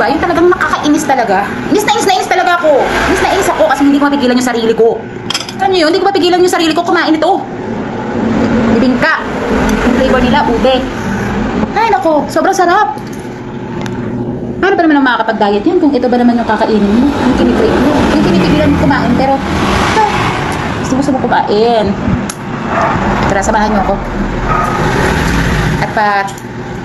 ba? Yung talagang nakakainis talaga. Inis na inis na inis talaga ako. Inis na inis ako kasi hindi ko mapigilan yung sarili ko. Alam niyo yun? Hindi ko mapigilan yung sarili ko kumain ito. Bibingka. Yung flavor nila, ube. Ay, nako. Sobrang sarap. Paano pa naman ang makakapag-diet yan kung ito ba naman yung kakainin mo? Yung kinikrave mo. Yung kinipigilan mo kumain, pero ah, gusto mo kumain. Tara, samahan niyo ako. At pa,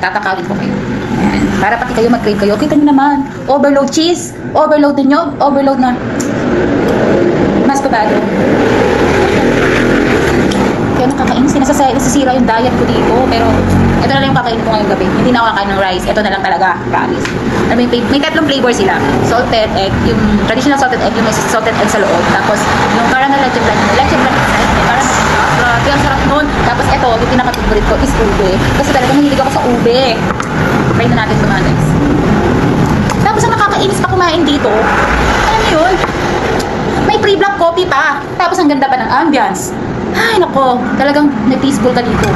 tatakawin ko kayo. Ayan. Para pati kayo mag-crave kayo. Kita niyo naman. Overload cheese. Overload din nyo. Overload na. Mas kabado. Kaya nakakainis. Nasasira, nasisira yung diet ko dito. Pero, ito na lang yung kakainin ko ngayong gabi. Hindi na ako kakain ng rice. Ito na lang talaga. Promise. Mo, may, may tatlong flavor sila. Salted egg. Yung traditional salted egg. Yung may salted egg sa loob. Tapos, yung pinaka-favorite ko is ube. Kasi talagang mahilig ako sa ube. Try na natin ito mga guys. Tapos, ang nakakainis pa kumain dito. Alam mo yun? May pre-black coffee pa. Tapos ang ganda pa ng ambience. Ay, nako. Talagang na-peaceful ka dito.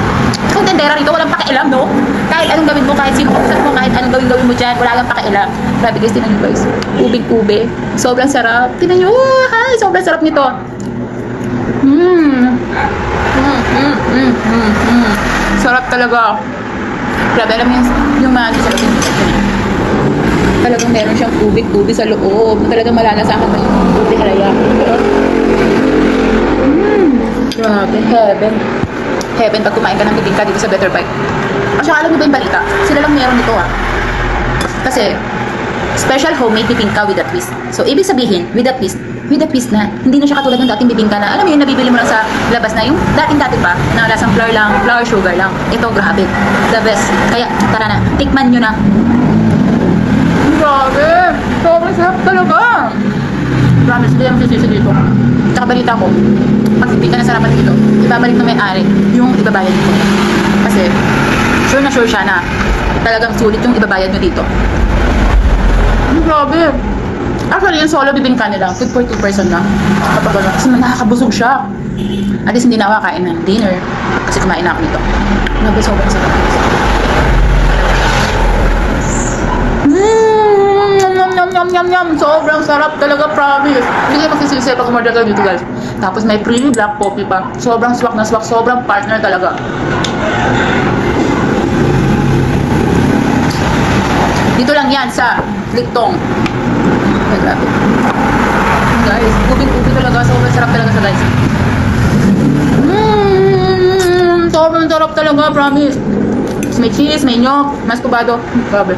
Kung tendera rito, walang pakialam, no? Kahit anong gawin mo, kahit sino kausap mo, kahit anong gawin gawin mo dyan, wala lang pakialam. Grabe guys, tinan nyo guys. Ubing-ube. Sobrang sarap. Tinan nyo, oh, hi, sobrang sarap nito. Mmm, mmm, mmm, mmm, mmm. Sarap talaga. Grabe, alam yung, yung mga sa loob ng talagang meron siyang ubig-ubig sa loob. Talagang malalasahan mo yung ube halaya. Mm, grabe, heaven. Heaven pag kumain ka ng bibingka dito sa Better Bite. At saka alam mo ba yung balita? Sila lang meron nito ah. Kasi, special homemade bibingka with a twist. So, ibig sabihin, with a twist, with a twist na, hindi na siya katulad ng dating bibingka na, alam mo yun, nabibili mo lang sa labas na, yung dating-dati pa, na lasang flour lang, flour sugar lang. Ito, grabe. The best. Kaya, tara na, tikman nyo na. Grabe! Sobrang sarap talaga! Promise, hindi ang sisisi dito. Tsaka balita ko, pag hindi ka nasarapan dito, ibabalik ng may-ari yung ibabayad mo. Kasi, sure na sure siya na talagang sulit yung ibabayad mo dito. Grabe! Actually, yung solo bibingka nila, good for two person na. Kapag ano, kasi nakakabusog siya. At least hindi na ako kakain ng dinner kasi kumain na ako dito. Grabe, sobrang sarap. Mmm! Yum, yum, yum, yum. Sobrang sarap talaga, promise. Hindi kayo magsisisi pag umorder kayo dito, guys. Tapos may free black coffee pa. Sobrang swak na swak. Sobrang partner talaga. Dito lang yan sa Liktong. Ay, grabe. Guys, ubing-ubi talaga. Sobrang sarap talaga sa guys. Mmm! Sobrang sarap talaga, promise. May cheese, may nyog, mas kubado. Grabe.